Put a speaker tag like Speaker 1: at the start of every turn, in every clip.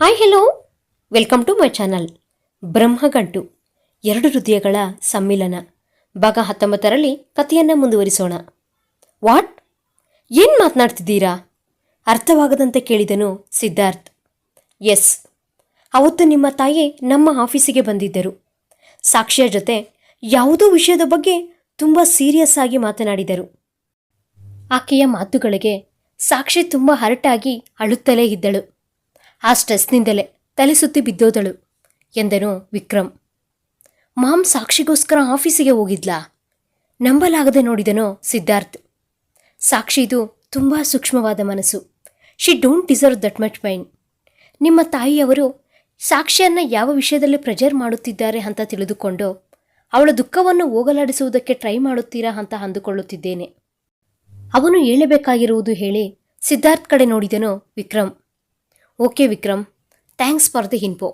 Speaker 1: Hi hello welcome to my channel Brahmagantu ಎರಡು ಹೃದಯಗಳ ಸಮ್ಮಿಲನ. ಭಾಗ ಹತ್ತೊಂಬತ್ತರಲ್ಲಿ ಕಥೆಯನ್ನು ಮುಂದುವರಿಸೋಣ. ವಾಟ್ ಏನು ಮಾತನಾಡ್ತಿದ್ದೀರಾ? ಅರ್ಥವಾಗದಂತೆ ಕೇಳಿದನು ಸಿದ್ಧಾರ್ಥ್. ಎಸ್ ಅವತ್ತು ನಿಮ್ಮ ತಾಯಿ ನಮ್ಮ ಆಫೀಸಿಗೆ ಬಂದಿದ್ದರು. ಸಾಕ್ಷಿಯ ಜೊತೆ ಯಾವುದೋ ವಿಷಯದ ಬಗ್ಗೆ ತುಂಬ ಸೀರಿಯಸ್ ಆಗಿ ಮಾತನಾಡಿದರು. ಆಕೆಯ ಮಾತುಗಳಿಗೆ ಸಾಕ್ಷಿ ತುಂಬ ಹರಟಾಗಿ ಅಳುತ್ತಲೇ ಇದ್ದಳು. ಆ ಸ್ಟ್ರೆಸ್ನಿಂದಲೇ ತಲೆ ಸುತ್ತಿ ಬಿದ್ದೋದಳು ಎಂದನು ವಿಕ್ರಮ್. ಮಾಮ್ ಸಾಕ್ಷಿಗೋಸ್ಕರ ಆಫೀಸಿಗೆ ಹೋಗಿದ್ಲಾ? ನಂಬಲಾಗದೆ ನೋಡಿದನೋ ಸಿದ್ಧಾರ್ಥ್. ಸಾಕ್ಷಿದು ತುಂಬ ಸೂಕ್ಷ್ಮವಾದ ಮನಸ್ಸು. She don't deserve that much pain ನಿಮ್ಮ ತಾಯಿಯವರು ಸಾಕ್ಷಿಯನ್ನು ಯಾವ ವಿಷಯದಲ್ಲಿ ಪ್ರೆಜರ್ ಮಾಡುತ್ತಿದ್ದಾರೆ ಅಂತ ತಿಳಿದುಕೊಂಡು ಅವಳ ದುಃಖವನ್ನು ಹೋಗಲಾಡಿಸುವುದಕ್ಕೆ ಟ್ರೈ ಮಾಡುತ್ತೀರಾ ಅಂತ ಅಂದುಕೊಳ್ಳುತ್ತಿದ್ದೇನೆ. ಅವನು ಹೇಳಬೇಕಾಗಿರುವುದು ಹೇಳಿ ಸಿದ್ಧಾರ್ಥ್ ಕಡೆ ನೋಡಿದನು Vikram. Okay Vikram, thanks for the info.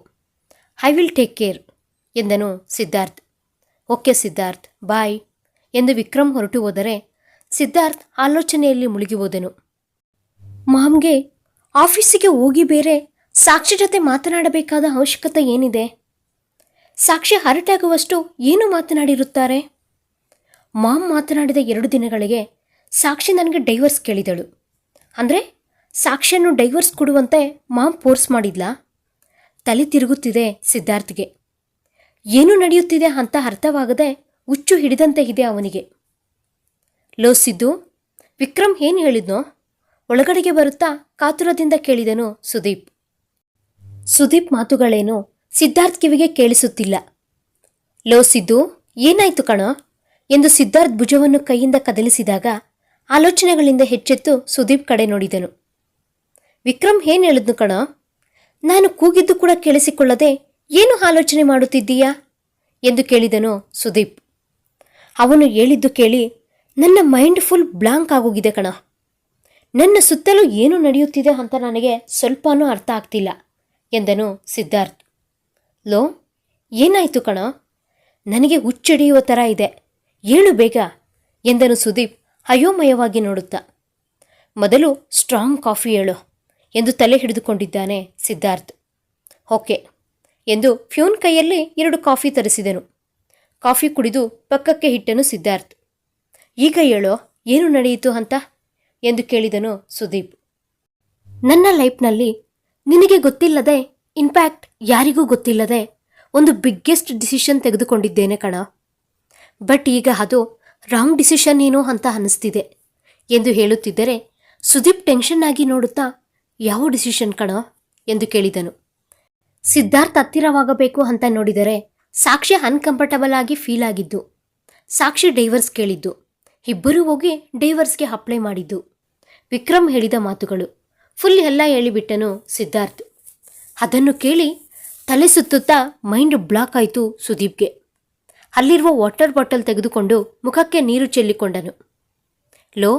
Speaker 1: I will take care, ಎಂದನು ಸಿದ್ಧಾರ್ಥ್. ಓಕೆ ಸಿದ್ಧಾರ್ಥ್, ಬಾಯ್, ಎಂದು ವಿಕ್ರಮ್ ಹೊರಟು ಹೋದರೆ ಸಿದ್ಧಾರ್ಥ್ ಆಲೋಚನೆಯಲ್ಲಿ ಮುಳುಗಿ ಹೋದನು. ಮಾಮ್ಗೆ ಆಫೀಸಿಗೆ ಹೋಗಿ ಬೇರೆ ಸಾಕ್ಷಿ ಜೊತೆ ಮಾತನಾಡಬೇಕಾದ ಅವಶ್ಯಕತೆ ಏನಿದೆ? ಸಾಕ್ಷಿ ಹರಟಾಗುವಷ್ಟು ಏನು ಮಾತನಾಡಿರುತ್ತಾರೆ? ಮಾಮ್ ಮಾತನಾಡಿದ ಎರಡು ದಿನಗಳಿಗೆ ಸಾಕ್ಷಿ ನನಗೆ ಡೈವರ್ಸ್ ಕೇಳಿದಳು. ಅಂದರೆ ಸಾಕ್ಷಿಯನ್ನು ಡೈವರ್ಸ್ ಕೊಡುವಂತೆ ಮಾಮ್ ಫೋರ್ಸ್ ಮಾಡಿದ್ಲಾ? ತಲೆ ತಿರುಗುತ್ತಿದೆ ಸಿದ್ಧಾರ್ಥ್ಗೆ. ಏನು ನಡೆಯುತ್ತಿದೆ ಅಂತ ಅರ್ಥವಾಗದೆ ಹುಚ್ಚು ಹಿಡಿದಂತೆ ಇದೆ ಅವನಿಗೆ. ಲೋ ಸಿದ್ದು ವಿಕ್ರಮ್ ಏನು ಹೇಳಿದ್ನೋ? ಒಳಗಡೆಗೆ ಬರುತ್ತಾ ಕಾತುರದಿಂದ ಕೇಳಿದನು ಸುದೀಪ್. ಸುದೀಪ್ ಮಾತುಗಳೇನು ಸಿದ್ಧಾರ್ಥ್ ಕಿವಿಗೆ ಕೇಳಿಸುತ್ತಿಲ್ಲ. ಲೋ ಸಿದ್ದು, ಏನಾಯ್ತು ಕಣೋ? ಎಂದು ಸಿದ್ಧಾರ್ಥ್ ಭುಜವನ್ನು ಕೈಯಿಂದ ಕದಲಿಸಿದಾಗ ಆಲೋಚನೆಗಳಿಂದ ಹೆಚ್ಚೆತ್ತು ಸುದೀಪ್ ಕಡೆ ನೋಡಿದನು. ವಿಕ್ರಮ್ ಏನ್ ಹೇಳಿದ್ನು ಕಣ? ನಾನು ಕೂಗಿದ್ದು ಕೂಡ ಕೇಳಿಸಿಕೊಳ್ಳದೆ ಏನು ಆಲೋಚನೆ ಮಾಡುತ್ತಿದ್ದೀಯಾ? ಎಂದು ಕೇಳಿದನು ಸುದೀಪ್. ಅವನು ಹೇಳಿದ್ದು ಕೇಳಿ ನನ್ನ ಮೈಂಡ್ ಫುಲ್ ಬ್ಲಾಂಕ್ ಆಗೋಗಿದೆ ಕಣ. ನನ್ನ ಸುತ್ತಲೂ ಏನು ನಡೆಯುತ್ತಿದೆ ಅಂತ ನನಗೆ ಸ್ವಲ್ಪನೂ ಅರ್ಥ ಆಗ್ತಿಲ್ಲ, ಎಂದನು ಸಿದ್ಧಾರ್ಥ್. ಲೋ, ಏನಾಯಿತು ಕಣ? ನನಗೆ ಹುಚ್ಚಡಿಯುವ ಥರ ಇದೆ, ಏಳು ಬೇಗ, ಎಂದನು ಸುದೀಪ್ ಅಯೋಮಯವಾಗಿ ನೋಡುತ್ತಾ. ಮೊದಲು ಸ್ಟ್ರಾಂಗ್ ಕಾಫಿ ಹೇಳು. ಎಂದು ತಲೆ ಹಿಡಿದುಕೊಂಡಿದ್ದಾನೆ ಸಿದ್ಧಾರ್ಥ್. ಓಕೆ. ಎಂದು ಫ್ಯೂನ್ ಕೈಯಲ್ಲಿ ಎರಡು ಕಾಫಿ ತರಿಸಿದನು. ಕಾಫಿ ಕುಡಿದು ಪಕ್ಕಕ್ಕೆ ಹಿಟ್ಟನು ಸಿದ್ಧಾರ್ಥ್. ಈಗ ಹೇಳೋ, ಏನು ನಡೆಯಿತು ಅಂತ? ಎಂದು ಕೇಳಿದನು ಸುದೀಪ್. ನನ್ನ ಲೈಫ್ನಲ್ಲಿ ನಿನಗೆ ಗೊತ್ತಿಲ್ಲದೆ ಇನ್ಫ್ಯಾಕ್ಟ್ ಯಾರಿಗೂ ಗೊತ್ತಿಲ್ಲದೆ ಒಂದು ಬಿಗ್ಗೆಸ್ಟ್ ಡಿಸಿಷನ್ ತೆಗೆದುಕೊಂಡಿದ್ದೇನೆ ಕಣ. ಬಟ್ ಈಗ ಅದು ರಾಂಗ್ ಡಿಸಿಷನ್ ಏನೋ ಅಂತ ಅನ್ನಿಸ್ತಿದೆ. ಎಂದು ಹೇಳುತ್ತಿದ್ದರೆ ಸುದೀಪ್ ಟೆನ್ಷನ್ ಆಗಿ ನೋಡುತ್ತಾ ಯಾವ ಡಿಸಿಷನ್ ಕಣೋ ಎಂದು ಕೇಳಿದನು. ಸಿದ್ಧಾರ್ಥ್ ಹತ್ತಿರವಾಗಬೇಕು ಅಂತ ನೋಡಿದರೆ ಸಾಕ್ಷಿ ಅನ್ಕಂಫರ್ಟಬಲ್ ಆಗಿ ಫೀಲ್ ಆಗಿದ್ದು, ಸಾಕ್ಷಿ ಡೈವರ್ಸ್ ಕೇಳಿದ್ದು, ಇಬ್ಬರೂ ಹೋಗಿ ಡೈವರ್ಸ್ಗೆ ಅಪ್ಲೈ ಮಾಡಿದ್ದು. ವಿಕ್ರಮ್ ಹೇಳಿದ ಮಾತುಗಳು. ಫುಲ್ ಎಲ್ಲ ಹೇಳಿಬಿಟ್ಟನು ಸಿದ್ಧಾರ್ಥ್. ಅದನ್ನು ಕೇಳಿ ತಲೆ ಸುತ್ತುತ್ತಾ ಮೈಂಡ್ ಬ್ಲಾಕ್ ಆಯಿತು ಸುದೀಪ್ಗೆ. ಅಲ್ಲಿರುವ ವಾಟರ್ ಬಾಟಲ್ ತೆಗೆದುಕೊಂಡು ಮುಖಕ್ಕೆ ನೀರು ಚೆಲ್ಲಿಕೊಂಡನು. ಲೋ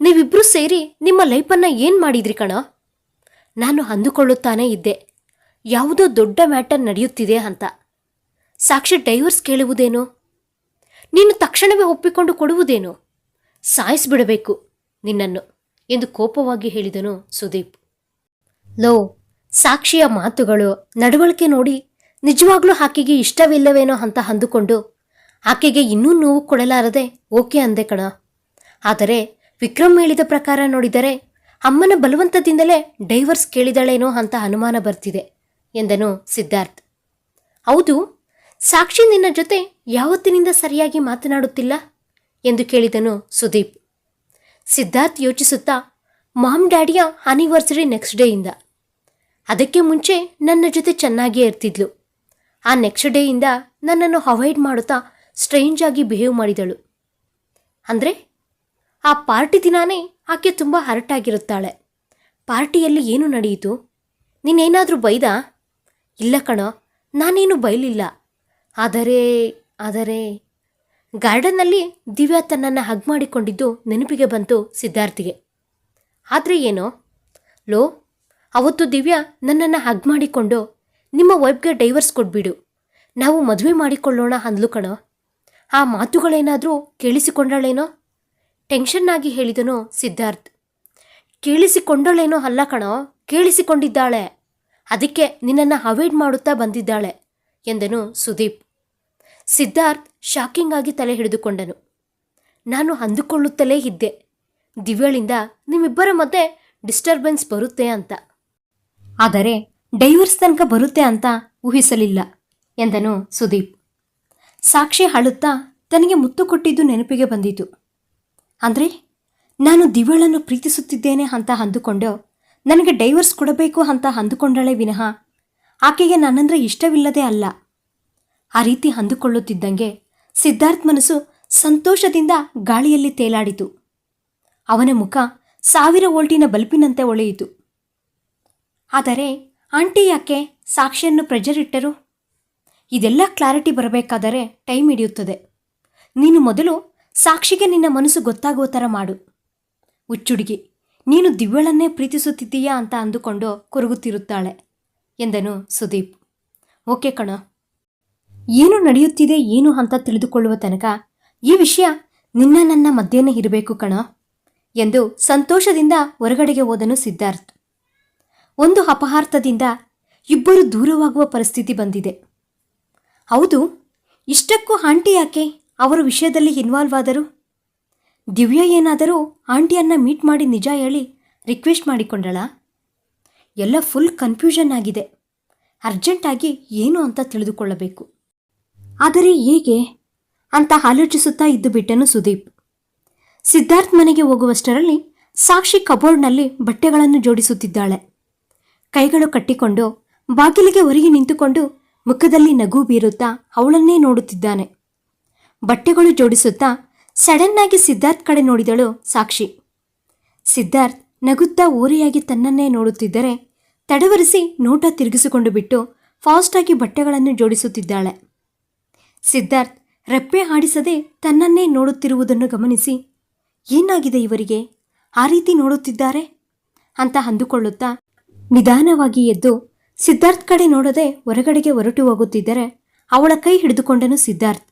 Speaker 1: ನೀವಿಬ್ಬರೂ ಸೇರಿ ನಿಮ್ಮ ಲೈಫನ್ನು ಏನು ಮಾಡಿದ್ರಿ ಕಣ? ನಾನು ಅಂದುಕೊಳ್ಳುತ್ತಾನೆ ಇದ್ದೆ. ಯಾವುದೋ ದೊಡ್ಡ ಮ್ಯಾಟರ್ ನಡೆಯುತ್ತಿದೆ ಅಂತ. ಸಾಕ್ಷಿ ಡೈವರ್ಸ್ ಕೇಳುವುದೇನು? ನೀನು ತಕ್ಷಣವೇ ಒಪ್ಪಿಕೊಂಡು ಕೊಡುವುದೇನು? ಸಾಯಿಸಿಬಿಡಬೇಕು ನಿನ್ನನ್ನು ಎಂದು ಕೋಪವಾಗಿ ಹೇಳಿದನು ಸುದೀಪ್. ಲೋ, ಸಾಕ್ಷಿಯ ಮಾತುಗಳು ನಡವಳಿಕೆ ನೋಡಿ ನಿಜವಾಗ್ಲೂ ಆಕೆಗೆ ಇಷ್ಟವಿಲ್ಲವೇನೋ ಅಂತ ಅಂದುಕೊಂಡು ಆಕೆಗೆ ಇನ್ನೂ ನೋವು ಕೊಡಲಾರದೆ ಓಕೆ ಅಂದೆ ಕಣ. ಆದರೆ ವಿಕ್ರಮ್ ಹೇಳಿದ ಪ್ರಕಾರ ನೋಡಿದರೆ ಅಮ್ಮನ ಬಲವಂತದಿಂದಲೇ ಡೈವರ್ಸ್ ಕೇಳಿದಾಳೇನೋ ಅಂತ ಅನುಮಾನ ಬರ್ತಿದೆ ಎಂದನು ಸಿದ್ಧಾರ್ಥ್. ಹೌದು, ಸಾಕ್ಷಿ ನಿನ್ನ ಜೊತೆ ಯಾವತ್ತಿನಿಂದ ಸರಿಯಾಗಿ ಮಾತನಾಡುತ್ತಿಲ್ಲ ಎಂದು ಕೇಳಿದನು ಸುದೀಪ್. ಸಿದ್ಧಾರ್ಥ್ ಯೋಚಿಸುತ್ತಾ, ಮಾಮ್ ಡ್ಯಾಡಿಯ ಆನಿವರ್ಸರಿ ನೆಕ್ಸ್ಟ್ ಡೇಯಿಂದ. ಅದಕ್ಕೆ ಮುಂಚೆ ನನ್ನ ಜೊತೆ ಚೆನ್ನಾಗಿಯೇ ಇರ್ತಿದ್ಲು. ಆ ನೆಕ್ಸ್ಟ್ ಡೇಯಿಂದ ನನ್ನನ್ನು ಅವಾಯ್ಡ್ ಮಾಡುತ್ತಾ ಸ್ಟ್ರೇಂಜ್ ಆಗಿ ಬಿಹೇವ್ ಮಾಡಿದಳು. ಅಂದರೆ ಆ ಪಾರ್ಟಿ ದಿನಾನೇ ಆಕೆ ತುಂಬ ಹರಟಾಗಿರುತ್ತಾಳೆ. ಪಾರ್ಟಿಯಲ್ಲಿ ಏನು ನಡೆಯಿತು? ನೀನೇನಾದರೂ ಬೈದ? ಇಲ್ಲ ಕಣೋ, ನಾನೇನು ಬೈಲಿಲ್ಲ. ಆದರೆ ಆದರೆ. ಗಾರ್ಡನ್ನಲ್ಲಿ ದಿವ್ಯಾ ತನ್ನನ್ನು ಹಗ್ ಮಾಡಿಕೊಂಡಿದ್ದು ನೆನಪಿಗೆ ಬಂತು ಸಿದ್ಧಾರ್ಥಿಗೆ. ಆದರೆ ಏನೋ? ಲೋ, ಅವತ್ತು ದಿವ್ಯಾ ನನ್ನನ್ನು ಹಗ್ ಮಾಡಿಕೊಂಡು ನಿಮ್ಮ ವೈಫ್ಗೆ ಡೈವರ್ಸ್ ಕೊಟ್ಬಿಡು ನಾವು ಮದುವೆ ಮಾಡಿಕೊಳ್ಳೋಣ ಅಂದ್ಲು ಕಣೋ. ಆ ಮಾತುಗಳೇನಾದರೂ ಕೇಳಿಸಿಕೊಂಡಳೇನೋ? ಟೆನ್ಷನ್ ಆಗಿ ಹೇಳಿದನು ಸಿದ್ಧಾರ್ಥ್. ಕೇಳಿಸಿಕೊಂಡಳೇನೋ ಅಲ್ಲ ಕಣೋ, ಕೇಳಿಸಿಕೊಂಡಿದ್ದಾಳೆ. ಅದಕ್ಕೆ ನಿನ್ನನ್ನು ಅವಾಯ್ಡ್ ಮಾಡುತ್ತಾ ಬಂದಿದ್ದಾಳೆ ಎಂದನು ಸುದೀಪ್. ಸಿದ್ಧಾರ್ಥ್ ಶಾಕಿಂಗ್ ಆಗಿ ತಲೆ ಹಿಡಿದುಕೊಂಡನು. ನಾನು ಅಂದುಕೊಳ್ಳುತ್ತಲೇ ಇದ್ದೆ. ದಿವ್ಯಳಿಂದ, ನಿಮ್ಮಿಬ್ಬರ ಮತ್ತೆ ಡಿಸ್ಟರ್ಬೆನ್ಸ್ ಬರುತ್ತೆ ಅಂತ. ಆದರೆ ಡೈವರ್ಸ್ ತನಕ ಬರುತ್ತೆ ಅಂತ ಊಹಿಸಲಿಲ್ಲ ಎಂದನು ಸುದೀಪ್. ಸಾಕ್ಷಿ ಅಳುತ್ತಾ ತನಗೆ ಮುತ್ತು ಕೊಟ್ಟಿದ್ದು ನೆನಪಿಗೆ ಬಂದಿತು. ಅಂದರೆ ನಾನು ದಿವಳನ್ನು ಪ್ರೀತಿಸುತ್ತಿದ್ದೇನೆ ಅಂತ ಅಂದುಕೊಂಡು ನನಗೆ ಡೈವರ್ಸ್ ಕೊಡಬೇಕು ಅಂತ ಅಂದುಕೊಂಡಳೆ ವಿನಃ ಆಕೆಗೆ ನನ್ನಂದ್ರೆ ಇಷ್ಟವಿಲ್ಲದೆ ಅಲ್ಲ. ಆ ರೀತಿ ಅಂದುಕೊಳ್ಳುತ್ತಿದ್ದಂಗೆ ಸಿದ್ಧಾರ್ಥ್ ಮನಸ್ಸು ಸಂತೋಷದಿಂದ ಗಾಳಿಯಲ್ಲಿ ತೇಲಾಡಿತು. ಅವನ ಮುಖ ಸಾವಿರ ವೋಲ್ಟಿನ ಬಲ್ಪಿನಂತೆ ಒಳೆಯಿತು. ಆದರೆ ಆಂಟಿ ಯಾಕೆ ಸಾಕ್ಷಿಯನ್ನು ಪ್ರೆಜರಿಟ್ಟರು? ಇದೆಲ್ಲ ಕ್ಲಾರಿಟಿ ಬರಬೇಕಾದರೆ ಟೈಮ್ ಹಿಡಿಯುತ್ತದೆ. ನೀನು ಮೊದಲು ಸಾಕ್ಷಿಗೆ ನಿನ್ನ ಮನಸ್ಸು ಗೊತ್ತಾಗುವ ಥರ ಮಾಡು. ಹುಚ್ಚುಡುಗಿ, ನೀನು ದಿವ್ಯಳನ್ನೇ ಪ್ರೀತಿಸುತ್ತಿದ್ದೀಯಾ ಅಂತ ಅಂದುಕೊಂಡು ಕೊರಗುತ್ತಿರುತ್ತಾಳೆ ಎಂದನು ಸುದೀಪ್. ಓಕೆ ಕಣ. ಏನು ನಡೆಯುತ್ತಿದೆ, ಏನು ಅಂತ ತಿಳಿದುಕೊಳ್ಳುವ ತನಕ ಈ ವಿಷಯ ನಿನ್ನ ನನ್ನ ಮಧ್ಯೆನೇ ಇರಬೇಕು ಕಣ ಎಂದು ಸಂತೋಷದಿಂದ ಹೊರಗಡೆಗೆ ಹೋದನು ಸಿದ್ಧಾರ್ಥ್. ಒಂದು ಅಪಹಾರ್ಥದಿಂದ ಇಬ್ಬರು ದೂರವಾಗುವ ಪರಿಸ್ಥಿತಿ ಬಂದಿದೆ. ಹೌದು, ಇಷ್ಟಕ್ಕೂ ಆಂಟಿ ಯಾಕೆ? ಅವರ ವಿಷಯದಲ್ಲಿ ಇನ್ವಾಲ್ವ್ ಆದರು. ದಿವ್ಯ ಏನಾದರೂ ಆಂಟಿಯನ್ನ ಮೀಟ್ ಮಾಡಿ ನಿಜ ಹೇಳಿ ರಿಕ್ವೆಸ್ಟ್ ಮಾಡಿಕೊಂಡಳ? ಎಲ್ಲ ಫುಲ್ ಕನ್ಫ್ಯೂಷನ್ ಆಗಿದೆ. ಅರ್ಜೆಂಟಾಗಿ ಏನು ಅಂತ ತಿಳಿದುಕೊಳ್ಳಬೇಕು. ಆದರೆ ಹೇಗೆ? ಅಂತ ಆಲೋಚಿಸುತ್ತಾ ಇದ್ದು ಬಿಟ್ಟನು ಸುದೀಪ್. ಸಿದ್ಧಾರ್ಥ್ ಮನೆಗೆ ಹೋಗುವಷ್ಟರಲ್ಲಿ ಸಾಕ್ಷಿ ಕಬೋರ್ಡ್ನಲ್ಲಿ ಬಟ್ಟೆಗಳನ್ನು ಜೋಡಿಸುತ್ತಿದ್ದಾಳೆ. ಕೈಗಳು ಕಟ್ಟಿಕೊಂಡು ಬಾಗಿಲಿಗೆ ಹೊರಗೆ ನಿಂತುಕೊಂಡು ಮುಖದಲ್ಲಿ ನಗು ಬೀರುತ್ತಾ ಅವಳನ್ನೇ ನೋಡುತ್ತಿದ್ದಾನೆ. ಬಟ್ಟೆಗಳು ಜೋಡಿಸುತ್ತಾ ಸಡನ್ನಾಗಿ ಸಿದ್ಧಾರ್ಥ್ ಕಡೆ ನೋಡಿದಳು ಸಾಕ್ಷಿ. ಸಿದ್ಧಾರ್ಥ್ ನಗುತ್ತಾ ಓರೆಯಾಗಿ ತನ್ನನ್ನೇ ನೋಡುತ್ತಿದ್ದರೆ ತಡವರಿಸಿ ನೋಟ ತಿರುಗಿಸಿಕೊಂಡು ಬಿಟ್ಟು ಫಾಸ್ಟಾಗಿ ಬಟ್ಟೆಗಳನ್ನು ಜೋಡಿಸುತ್ತಿದ್ದಾಳೆ. ಸಿದ್ಧಾರ್ಥ್ ರೆಪ್ಪೆ ಹಾಡಿಸದೆ ತನ್ನನ್ನೇ ನೋಡುತ್ತಿರುವುದನ್ನು ಗಮನಿಸಿ, ಏನಾಗಿದೆ ಇವರಿಗೆ? ಆ ರೀತಿ ನೋಡುತ್ತಿದ್ದಾರೆ? ಅಂತ ಅಂದುಕೊಳ್ಳುತ್ತಾ ನಿಧಾನವಾಗಿ ಎದ್ದು ಸಿದ್ಧಾರ್ಥ್ ಕಡೆ ನೋಡದೆ ಹೊರಗಡೆಗೆ ಹೊರಟು ಹೋಗುತ್ತಿದ್ದರೆ ಅವಳ ಕೈ ಹಿಡಿದುಕೊಂಡನು ಸಿದ್ಧಾರ್ಥ್.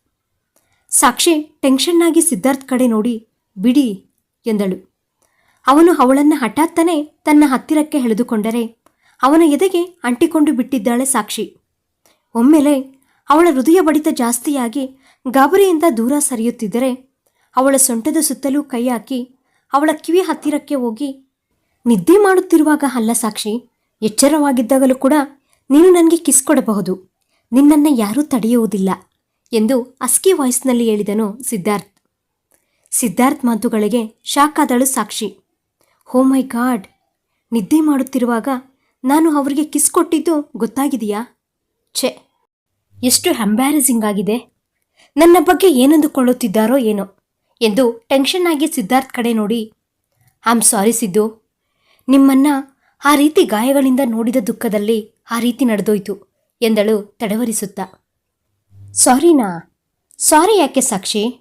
Speaker 1: ಸಾಕ್ಷಿ ಟೆನ್ಷನ್ನಾಗಿ ಸಿದ್ಧಾರ್ಥ್ ಕಡೆ ನೋಡಿ, ಬಿಡಿ ಎಂದಳು. ಅವನು ಅವಳನ್ನು ಹಠಾತ್ತನೆ ತನ್ನ ಹತ್ತಿರಕ್ಕೆ ಎಳೆದುಕೊಂಡರೆ, ಅವನ ಎದೆಗೆ ಅಂಟಿಕೊಂಡು ಬಿಟ್ಟಿದ್ದಾಳೆ ಸಾಕ್ಷಿ. ಒಮ್ಮೆಲೆ ಅವಳ ಹೃದಯ ಬಡಿತ ಜಾಸ್ತಿಯಾಗಿ ಗಾಬರಿಯಿಂದ ದೂರ ಸರಿಯುತ್ತಿದ್ದರೆ, ಅವಳ ಸೊಂಟದ ಸುತ್ತಲೂ ಕೈ ಹಾಕಿ ಅವಳ ಕಿವಿ ಹತ್ತಿರಕ್ಕೆ ಹೋಗಿ, ನಿದ್ದೆ ಮಾಡುತ್ತಿರುವಾಗ ಅಲ್ಲ ಸಾಕ್ಷಿ, ಎಚ್ಚರವಾಗಿದ್ದಾಗಲೂ ಕೂಡ ನೀನು ನನಗೆ ಕಿಸ್ ಕೊಡಬಹುದು. ನಿನ್ನನ್ನು ಯಾರೂ ತಡೆಯುವುದಿಲ್ಲ. ಎಂದು ಅಸ್ಕಿ ವಾಯ್ಸ್ನಲ್ಲಿ ಹೇಳಿದನು ಸಿದ್ಧಾರ್ಥ್. ಸಿದ್ಧಾರ್ಥ್ ಮಾತುಗಳಿಗೆ ಶಾಕ್ ಆದಳು ಸಾಕ್ಷಿ. ಹೋ ಮೈ ಗಾಡ್! ನಿದ್ದೆ ಮಾಡುತ್ತಿರುವಾಗ ನಾನು ಅವರಿಗೆ ಕಿಸ್ ಕೊಟ್ಟಿದ್ದು ಗೊತ್ತಾಗಿದೆಯಾ? ಛೆ! ಎಷ್ಟು ಎಂಬ್ಯಾರಸಿಂಗ್ ಆಗಿದೆ! ನನ್ನ ಬಗ್ಗೆ ಏನಂದುಕೊಳ್ಳುತ್ತಿದ್ದಾರೋ ಏನೋ ಎಂದು ಟೆನ್ಷನ್ ಆಗಿ ಸಿದ್ಧಾರ್ಥ್ ಕಡೆ ನೋಡಿ. Am sorry Siddu. ನಿಮ್ಮನ್ನ ಆ ರೀತಿ ಗಾಯಗಳಿಂದ ನೋಡಿದ ದುಃಖದಲ್ಲಿ ಆ ರೀತಿ ನಡೆದೋಯ್ತು ಎಂದಳು ತಡವರಿಸುತ್ತಾ. ಸಾರಿನಾ ಸಾರಿ ಯಾಕೆ ಸಾಕ್ಷಿ?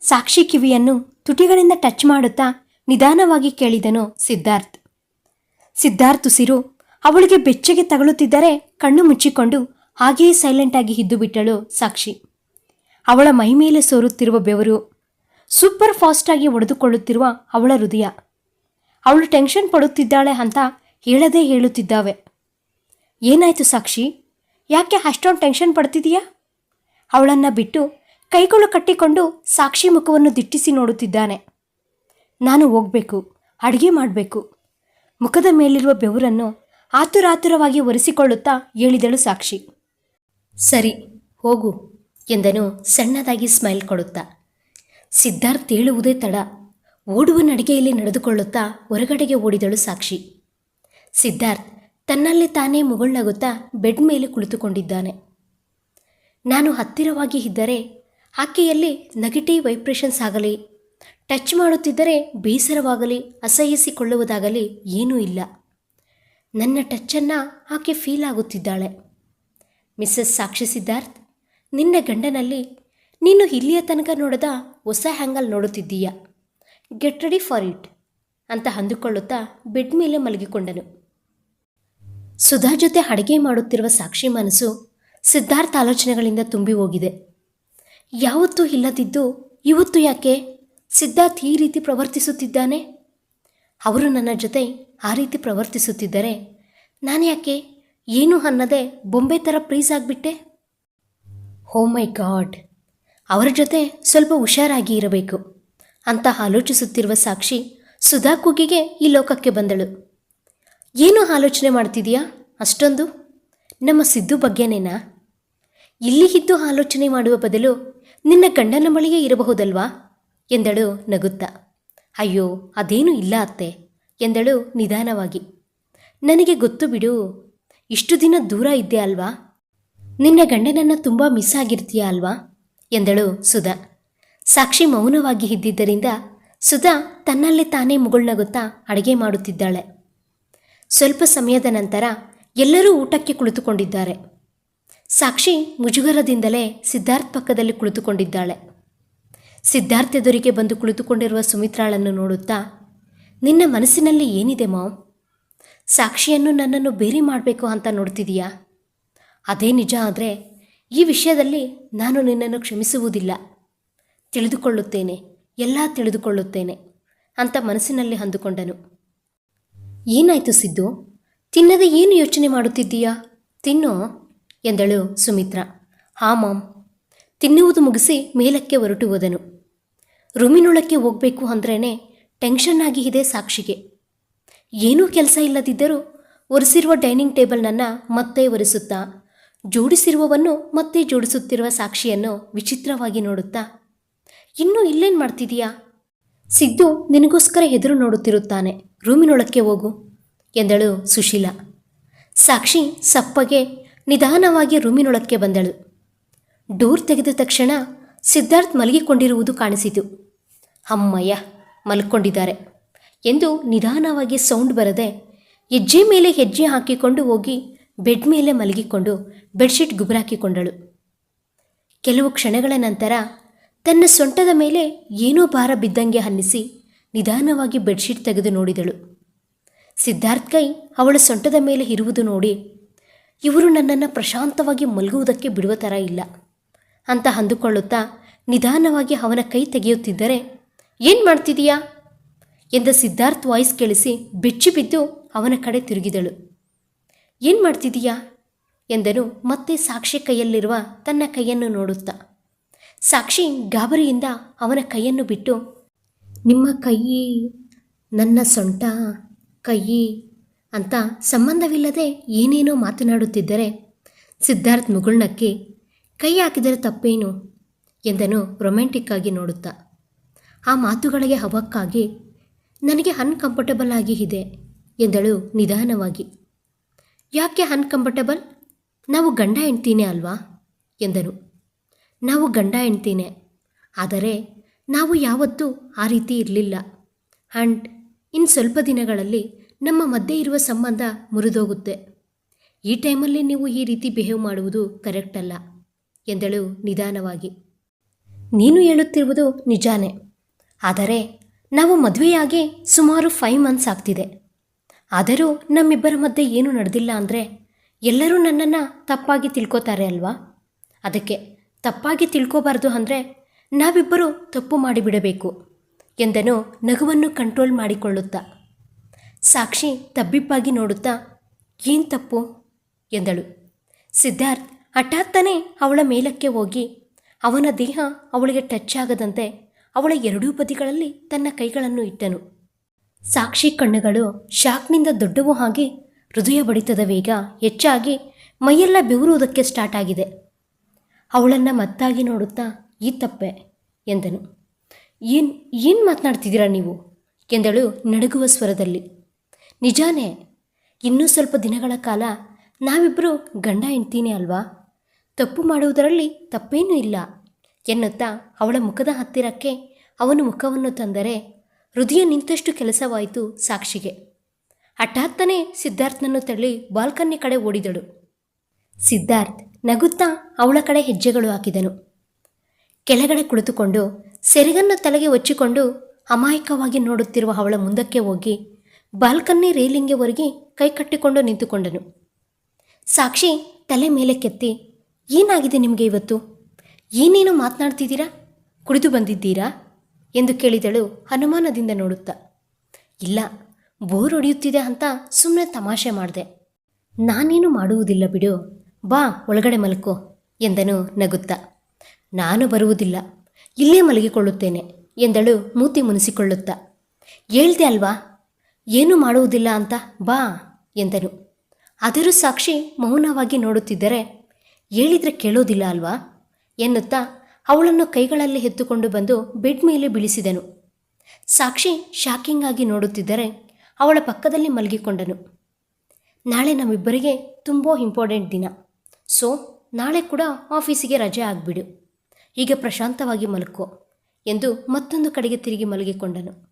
Speaker 1: ಸಾಕ್ಷಿ ಕಿವಿಯನ್ನು ತುಟಿಗಳಿಂದ ಟಚ್ ಮಾಡುತ್ತಾ ನಿಧಾನವಾಗಿ ಕೇಳಿದನು ಸಿದ್ಧಾರ್ಥ್. ಸಿದ್ಧಾರ್ಥ್ ಉಸಿರು ಅವಳಿಗೆ ಬೆಚ್ಚಗೆ ತಗಲುತ್ತಿದ್ದರೆ ಕಣ್ಣು ಮುಚ್ಚಿಕೊಂಡು ಹಾಗೆಯೇ ಸೈಲೆಂಟಾಗಿ ಇದ್ದು ಬಿಟ್ಟಳು ಸಾಕ್ಷಿ. ಅವಳ ಮೈಮೇಲೆ ಸೋರುತ್ತಿರುವ ಬೆವರು ಸೂಪರ್ ಫಾಸ್ಟಾಗಿ ಒಡೆದುಕೊಳ್ಳುತ್ತಿರುವ ಅವಳ ಹೃದಯ. ಅವಳು ಟೆನ್ಷನ್ ಪಡುತ್ತಿದ್ದಾಳೆ ಅಂತ ಹೇಳದೇ ಹೇಳುತ್ತಿದ್ದಾವೆ. ಏನಾಯ್ತು ಸಾಕ್ಷಿ? ಯಾಕೆ ಅಷ್ಟೊಂದು ಟೆನ್ಷನ್ ಪಡ್ತಿದೀಯಾ? ಅವಳನ್ನು ಬಿಟ್ಟು ಕೈಗಳು ಕಟ್ಟಿಕೊಂಡು ಸಾಕ್ಷಿ ಮುಖವನ್ನು ದಿಟ್ಟಿಸಿ ನೋಡುತ್ತಿದ್ದಾನೆ. ನಾನು ಹೋಗಬೇಕು, ಅಡುಗೆ ಮಾಡಬೇಕು. ಮುಖದ ಮೇಲಿರುವ ಬೆವರನ್ನು ಆತುರಾತುರವಾಗಿ ಒರೆಸಿಕೊಳ್ಳುತ್ತಾ ಹೇಳಿದಳು ಸಾಕ್ಷಿ. ಸರಿ, ಹೋಗು ಎಂದನು ಸಣ್ಣದಾಗಿ ಸ್ಮೈಲ್ ಕೊಡುತ್ತಾ. ಸಿದ್ಧಾರ್ಥ್ ಹೇಳುವುದೇ ತಡ. ಓಡುವ ನಡಿಗೆಯಲ್ಲಿ ನಡೆದುಕೊಳ್ಳುತ್ತಾ ಹೊರಗಡೆಗೆ ಓಡಿದಳು ಸಾಕ್ಷಿ. ಸಿದ್ಧಾರ್ಥ್ ತನ್ನಲ್ಲಿ ತಾನೇ ಮುಗುಳ್ನಗುತ್ತಾ ಬೆಡ್ ಮೇಲೆ ಕುಳಿತುಕೊಂಡಿದ್ದಾನೆ. ನಾನು ಹತ್ತಿರವಾಗಿ ಇದ್ದರೆ ಆಕೆಯಲ್ಲಿ ನೆಗೆಟಿವ್ ವೈಬ್ರೇಷನ್ಸ್ ಆಗಲಿ ಟಚ್ ಮಾಡುತ್ತಿದ್ದರೆ ಬೇಸರವಾಗಲಿ, ಅಸಹ್ಯಿಸಿಕೊಳ್ಳುವುದಾಗಲಿ ಏನೂ ಇಲ್ಲ. ನನ್ನ ಟಚ್ಚನ್ನು ಆಕೆ ಫೀಲ್ ಆಗುತ್ತಿದ್ದಾಳೆ. ಮಿಸ್ಸಸ್ ಸಾಕ್ಷಿ ಸಿದ್ಧಾರ್ಥ್, ನಿನ್ನ ಗಂಡನಲ್ಲಿ ನೀನು ಇಲ್ಲಿಯ ತನಕ ನೋಡದ ಹೊಸ ಹ್ಯಾಂಗಲ್ ನೋಡುತ್ತಿದ್ದೀಯ? ಗೆಟ್ ರೆಡಿ ಫಾರ್ ಇಟ್ ಅಂತ ಅಂದುಕೊಳ್ಳುತ್ತಾ ಬೆಡ್ ಮೇಲೆ ಮಲಗಿಕೊಂಡನು. ಸುಧಾ ಜೊತೆ ಅಡುಗೆ ಮಾಡುತ್ತಿರುವ ಸಾಕ್ಷಿ ಮನಸ್ಸು ಸಿದ್ಧಾರ್ಥ ಆಲೋಚನೆಗಳಿಂದ ತುಂಬಿ ಹೋಗಿದೆ. ಯಾವತ್ತೂ ಇಲ್ಲದಿದ್ದು ಇವತ್ತು ಯಾಕೆ? ಸಿದ್ಧಾರ್ಥ್ ಈ ರೀತಿ ಪ್ರವರ್ತಿಸುತ್ತಿದ್ದಾನೆ? ಅವರು ನನ್ನ ಜೊತೆ ಆ ರೀತಿ ಪ್ರವರ್ತಿಸುತ್ತಿದ್ದರೆ ನಾನು ಯಾಕೆ? ಏನು ಅನ್ನದೆ ಬೊಂಬೆ ಥರ ಪ್ರೀಸ್ ಆಗಿಬಿಟ್ಟೆ? ಹೋ ಮೈ ಗಾಡ್. ಅವರ ಜೊತೆ ಸ್ವಲ್ಪ ಹುಷಾರಾಗಿ ಇರಬೇಕು. ಅಂತ ಆಲೋಚಿಸುತ್ತಿರುವ ಸಾಕ್ಷಿ ಸುಧಾ ಕುಗ್ಗಿಗೆ ಈ ಲೋಕಕ್ಕೆ ಬಂದಳು. ಏನು ಆಲೋಚನೆ ಮಾಡ್ತಿದೀಯಾ ಅಷ್ಟೊಂದು? ನಮ್ಮ ಸಿದ್ದು ಬಗ್ಗೆನೇನಾ? ಇಲ್ಲಿ ಇದ್ದು ಆಲೋಚನೆ ಮಾಡುವ ಬದಲು ನಿನ್ನ ಗಂಡನ ಬಳಿಯೇ ಇರಬಹುದಲ್ವಾ? ಎಂದಳು ನಗುತ್ತಾ. ಅಯ್ಯೋ, ಅದೇನು ಇಲ್ಲ ಅತ್ತೆ, ಎಂದಳು ನಿಧಾನವಾಗಿ. ನನಗೆ ಗೊತ್ತು ಬಿಡು, ಇಷ್ಟು ದಿನ ದೂರ ಇದ್ದೆ ಅಲ್ವಾ? ನಿನ್ನ ಗಂಡನನ್ನು ತುಂಬ ಮಿಸ್ ಆಗಿರ್ತೀಯ ಅಲ್ವಾ? ಎಂದಳು ಸುಧಾ. ಸಾಕ್ಷಿ ಮೌನವಾಗಿ ಇದ್ದಿದ್ದರಿಂದ ಸುಧಾ ತನ್ನಲ್ಲೇ ತಾನೇ ಮುಗುಳ್ನಗುತ್ತಾ ಅಡುಗೆ ಮಾಡುತ್ತಿದ್ದಾಳೆ. ಸ್ವಲ್ಪ ಸಮಯದ ನಂತರ ಎಲ್ಲರೂ ಊಟಕ್ಕೆ ಕುಳಿತುಕೊಂಡಿದ್ದಾರೆ. ಸಾಕ್ಷಿ ಮುಜುಗರದಿಂದಲೇ ಸಿದ್ಧಾರ್ಥ್ ಪಕ್ಕದಲ್ಲಿ ಕುಳಿತುಕೊಂಡಿದ್ದಾಳೆ. ಸಿದ್ಧಾರ್ಥ್ ಎದುರಿಗೆ ಬಂದು ಕುಳಿತುಕೊಂಡಿರುವ ಸುಮಿತ್ರಾಳನ್ನು ನೋಡುತ್ತಾ, ನಿನ್ನ ಮನಸ್ಸಿನಲ್ಲಿ ಏನಿದೆ ಮಾವ್ ಸಾಕ್ಷಿಯನ್ನು ನನ್ನನ್ನು ಬೇರೆ ಮಾಡಬೇಕು ಅಂತ ನೋಡ್ತಿದೀಯಾ? ಅದೇ ನಿಜ ಆದರೆ ಈ ವಿಷಯದಲ್ಲಿ ನಾನು ನಿನ್ನನ್ನು ಕ್ಷಮಿಸುವುದಿಲ್ಲ. ತಿಳಿದುಕೊಳ್ಳುತ್ತೇನೆ, ಎಲ್ಲ ತಿಳಿದುಕೊಳ್ಳುತ್ತೇನೆ ಅಂತ ಮನಸ್ಸಿನಲ್ಲಿ ಅಂದುಕೊಂಡನು. ಏನಾಯಿತು ಸಿದ್ದು? ತಿನ್ನದೆ ಏನು ಯೋಚನೆ ಮಾಡುತ್ತಿದ್ದೀಯಾ? ತಿನ್ನೋ? ಎಂದಳು ಸುಮಿತ್ರ. ಹಾ, ಮಾಮ್. ತಿನ್ನುವುದು ಮುಗಿಸಿ ಮೇಲಕ್ಕೆ ಹೊರಟು ಹೋದನು ರೂಮಿನೊಳಕ್ಕೆ ಹೋಗಬೇಕು ಅಂದ್ರೇ ಟೆನ್ಷನ್ ಆಗಿ ಇದೆ ಸಾಕ್ಷಿಗೆ. ಏನೂ ಕೆಲಸ ಇಲ್ಲದಿದ್ದರೂ ಒರೆಸಿರುವ ಡೈನಿಂಗ್ ಟೇಬಲ್ನನ್ನು ಮತ್ತೆ ಒರೆಸುತ್ತಾ ಜೋಡಿಸಿರುವವನ್ನು ಮತ್ತೆ ಜೋಡಿಸುತ್ತಿರುವ ಸಾಕ್ಷಿಯನ್ನು ವಿಚಿತ್ರವಾಗಿ ನೋಡುತ್ತಾ, ಇನ್ನೂ ಇಲ್ಲೇನು ಮಾಡ್ತಿದೀಯಾ? ಸಿದ್ದು ನಿನಗೋಸ್ಕರ ಎದುರು ನೋಡುತ್ತಿರುತ್ತಾನೆ. ರೂಮಿನೊಳಕ್ಕೆ ಹೋಗು ಎಂದಳು ಸುಶೀಲಾ. ಸಾಕ್ಷಿ ಸಪ್ಪಗೆ ನಿಧಾನವಾಗಿ ರೂಮಿನೊಳಕ್ಕೆ ಬಂದಳು. ಡೋರ್ ತೆಗೆದ ತಕ್ಷಣ ಸಿದ್ಧಾರ್ಥ್ ಮಲಗಿಕೊಂಡಿರುವುದು ಕಾಣಿಸಿತು. ಅಮ್ಮಯ್ಯ, ಮಲ್ಕೊಂಡಿದ್ದಾರೆ. ಎಂದು ನಿಧಾನವಾಗಿ ಸೌಂಡ್ ಬರದೆ ಹೆಜ್ಜೆ ಮೇಲೆ ಹೆಜ್ಜೆ ಹಾಕಿಕೊಂಡು ಹೋಗಿ ಬೆಡ್ ಮೇಲೆ ಮಲಗಿಕೊಂಡು ಬೆಡ್ಶೀಟ್ ಗುಬರಾಕಿಕೊಂಡಳು. ಕೆಲವು ಕ್ಷಣಗಳ ನಂತರ ತನ್ನ ಸೊಂಟದ ಮೇಲೆ ಏನೋ ಭಾರ ಬಿದ್ದಂಗೆ ಅನ್ನಿಸಿ ನಿಧಾನವಾಗಿ ಬೆಡ್ಶೀಟ್ ತೆಗೆದು ನೋಡಿದಳು. ಸಿದ್ಧಾರ್ಥ್ ಕೈ ಅವಳ ಸೊಂಟದ ಮೇಲೆ ಇರುವುದು ನೋಡಿ ಇವರು ನನ್ನನ್ನು ಪ್ರಶಾಂತವಾಗಿ ಮಲಗುವುದಕ್ಕೆ ಬಿಡುವ ಥರ ಇಲ್ಲ. ಅಂತ ಅಂದುಕೊಳ್ಳುತ್ತಾ ನಿಧಾನವಾಗಿ ಅವನ ಕೈ ತೆಗೆಯುತ್ತಿದ್ದರೆ, ಏನು ಮಾಡ್ತಿದೀಯಾ? ಎಂದ ಸಿದ್ಧಾರ್ಥ್ ವಾಯ್ಸ್ ಕೇಳಿಸಿ ಬೆಚ್ಚಿ ಬಿದ್ದು ಅವನ ಕಡೆ ತಿರುಗಿದಳು. ಏನು ಮಾಡ್ತಿದೀಯಾ? ಎಂದನು ಮತ್ತೆ ಸಾಕ್ಷಿ ಕೈಯಲ್ಲಿರುವ ತನ್ನ ಕೈಯನ್ನು ನೋಡುತ್ತಾ. ಸಾಕ್ಷಿ ಗಾಬರಿಯಿಂದ ಅವನ ಕೈಯನ್ನು ಬಿಟ್ಟು, ನಿಮ್ಮ ಕೈ ನನ್ನ ಸೊಂಟ ಕೈ ಅಂತ ಸಂಬಂಧವಿಲ್ಲದೆ ಏನೇನೋ ಮಾತನಾಡುತ್ತಿದ್ದರೆ ಸಿದ್ಧಾರ್ಥ್ ಮುಗುಳ್ನಕ್ಕೆ ಕೈ ಹಾಕಿದರೆ ತಪ್ಪೇನು? ಎಂದನು ರೊಮ್ಯಾಂಟಿಕ್ ಆಗಿ ನೋಡುತ್ತಾ. ಆ ಮಾತುಗಳಿಗೆ ಹವಕ್ಕಾಗಿ ನನಗೆ ಅನ್ಕಂಫರ್ಟಬಲ್ ಆಗಿ ಇದೆ ಎಂದಳು ನಿಧಾನವಾಗಿ. ಯಾಕೆ ಅನ್ಕಂಫರ್ಟಬಲ್ ನಾವು ಗಂಡ ಹೆಣ್ತೀನಿ ಅಲ್ವಾ? ಎಂದನು. ನಾವು ಗಂಡ ಹೆಂಡ್ತೀನೆ. ಆದರೆ ನಾವು ಯಾವತ್ತೂ ಆ ರೀತಿ ಇರಲಿಲ್ಲ. ಆ್ಯಂಡ್ ಇನ್ನು ಸ್ವಲ್ಪ ದಿನಗಳಲ್ಲಿ ನಮ್ಮ ಮಧ್ಯೆ ಇರುವ ಸಂಬಂಧ ಮುರಿದೋಗುತ್ತೆ. ಈ ಟೈಮಲ್ಲಿ ನೀವು ಈ ರೀತಿ ಬಿಹೇವ್ ಮಾಡುವುದು ಕರೆಕ್ಟ್ ಅಲ್ಲ, ಎಂದಳು ನಿಧಾನವಾಗಿ. ನೀನು ಹೇಳುತ್ತಿರುವುದು ನಿಜಾನೇ. ಆದರೆ ನಾವು ಮದುವೆಯಾಗಿ ಸುಮಾರು ಫೈವ್ ಮಂತ್ಸ್ ಆಗ್ತಿದೆ. ಆದರೂ ನಮ್ಮಿಬ್ಬರ ಮಧ್ಯೆ ಏನು ನಡೆದಿಲ್ಲ ಅಂದರೆ ಎಲ್ಲರೂ ನನ್ನನ್ನು ತಪ್ಪಾಗಿ ತಿಳ್ಕೊತಾರೆ ಅಲ್ವಾ? ಅದಕ್ಕೆ ತಪ್ಪಾಗಿ ತಿಳ್ಕೋಬಾರ್ದು ಅಂದರೆ ನಾವಿಬ್ಬರು ತಪ್ಪು ಮಾಡಿಬಿಡಬೇಕು, ಎಂದನು ನಗುವನ್ನು ಕಂಟ್ರೋಲ್ ಮಾಡಿಕೊಳ್ಳುತ್ತಾ. ಸಾಕ್ಷಿ ತಬ್ಬಿಬ್ಬಾಗಿ ನೋಡುತ್ತಾ, ಏನು ತಪ್ಪು? ಎಂದಳು. ಸಿದ್ಧಾರ್ಥ್ ಹಠಾತ್ತನೇ ಅವಳ ಮೇಲಕ್ಕೆ ಹೋಗಿ, ಅವನ ದೇಹ ಅವಳಿಗೆ ಟಚ್ ಆಗದಂತೆ ಅವಳ ಎರಡೂ ಬದಿಗಳಲ್ಲಿ ತನ್ನ ಕೈಗಳನ್ನು ಇಟ್ಟನು. ಸಾಕ್ಷಿ ಕಣ್ಣುಗಳು ಶಾಕ್ನಿಂದ ದೊಡ್ಡವು ಹಾಗೆ ಹೃದಯ ಬಡಿತದ ವೇಗ ಹೆಚ್ಚಾಗಿ ಮೈಯೆಲ್ಲ ಬೆವರುವುದಕ್ಕೆ ಸ್ಟಾರ್ಟ್ ಆಗಿದೆ. ಅವಳನ್ನು ಮತ್ತಾಗಿ ನೋಡುತ್ತಾ, ಈ ತಪ್ಪೆ, ಎಂದನು. ಏನು ಏನು ಮಾತನಾಡ್ತಿದ್ದೀರಾ ನೀವು? ಎಂದಳು ನಡುಗುವ ಸ್ವರದಲ್ಲಿ. ನಿಜಾನೇ, ಇನ್ನೂ ಸ್ವಲ್ಪ ದಿನಗಳ ಕಾಲ ನಾವಿಬ್ಬರು ಗಂಡ ಹೆಂಡ್ತೀನಿ ಅಲ್ವಾ? ತಪ್ಪು ಮಾಡುವುದರಲ್ಲಿ ತಪ್ಪೇನೂ ಇಲ್ಲ ಎನ್ನುತ್ತಾ ಅವಳ ಮುಖದ ಹತ್ತಿರಕ್ಕೆ ಅವನು ಮುಖವನ್ನು ತಂದರೆ ಹೃದಯ ನಿಂತಷ್ಟು ಕೆಲಸವಾಯಿತು ಸಾಕ್ಷಿಗೆ. ಹಠಾತ್ತನೇ ಸಿದ್ಧಾರ್ಥನನ್ನು ತಳ್ಳಿ ಬಾಲ್ಕನಿ ಕಡೆ ಓಡಿದಳು. ಸಿದ್ಧಾರ್ಥ್ ನಗುತ್ತಾ ಅವಳ ಕಡೆ ಹೆಜ್ಜೆಗಳು ಹಾಕಿದನು. ಕೆಳಗಡೆ ಕುಳಿತುಕೊಂಡು ಸೆರಗನ್ನು ತಲೆಗೆ ಒಚ್ಚಿಕೊಂಡು ಅಮಾಯಕವಾಗಿ ನೋಡುತ್ತಿರುವ ಅವಳ ಮುಂದಕ್ಕೆ ಹೋಗಿ ಬಾಲ್ಕನ್ನಿ ಕೈ ಕಟ್ಟಿಕೊಂಡು ನಿಂತುಕೊಂಡನು. ಸಾಕ್ಷಿ ತಲೆ ಮೇಲೆ ಕೆತ್ತಿ, ಏನಾಗಿದೆ ನಿಮಗೆ ಇವತ್ತು? ಏನೇನು ಮಾತನಾಡ್ತಿದ್ದೀರಾ? ಕುಡಿದು ಬಂದಿದ್ದೀರಾ? ಎಂದು ಕೇಳಿದಳು ಹನುಮಾನದಿಂದ ನೋಡುತ್ತಾ. ಇಲ್ಲ, ಬೋರ್ ಹೊಡೆಯುತ್ತಿದೆ ಅಂತ ಸುಮ್ಮನೆ ತಮಾಷೆ ಮಾಡಿದೆ. ನಾನೇನು ಮಾಡುವುದಿಲ್ಲ ಬಿಡು, ಬಾ ಒಳಗಡೆ ಮಲ್ಕೋ, ಎಂದನು ನಗುತ್ತಾ. ನಾನು ಬರುವುದಿಲ್ಲ, ಇಲ್ಲೇ ಮಲಗಿಕೊಳ್ಳುತ್ತೇನೆ, ಎಂದಳು ಮೂತಿ ಮುನಿಸಿಕೊಳ್ಳುತ್ತಾ. ಹೇಳ್ದೆ ಅಲ್ವಾ ಏನೂ ಮಾಡುವುದಿಲ್ಲ ಅಂತ ಬಾ ಎಂದನು. ಆದರೂ ಸಾಕ್ಷಿ ಮೌನವಾಗಿ ನೋಡುತ್ತಿದ್ದರೆ ಹೇಳಿದ್ರೆ ಕೇಳೋದಿಲ್ಲ ಅಲ್ವಾ ಎನ್ನುತ್ತಾ ಅವಳನ್ನು ಕೈಗಳಲ್ಲಿ ಎತ್ತುಕೊಂಡು ಬಂದು ಬೆಡ್ ಮೇಲೆ ಬೀಳಿಸಿದನು. ಸಾಕ್ಷಿ ಶಾಕಿಂಗ್ ಆಗಿ ನೋಡುತ್ತಿದ್ದರೆ ಅವಳ ಪಕ್ಕದಲ್ಲಿ ಮಲಗಿಕೊಂಡನು. ನಾಳೆ ನಮ್ಮಿಬ್ಬರಿಗೆ ತುಂಬ ಇಂಪಾರ್ಟೆಂಟ್ ದಿನ. ಸೊ, ನಾಳೆ ಕೂಡ ಆಫೀಸಿಗೆ ರಜೆ ಆಗಿಬಿಡು. ಈಗ ಪ್ರಶಾಂತವಾಗಿ ಮಲಕೋ ಎಂದು ಮತ್ತೊಂದು ಕಡೆಗೆ ತಿರುಗಿ ಮಲಗಿಕೊಂಡನು.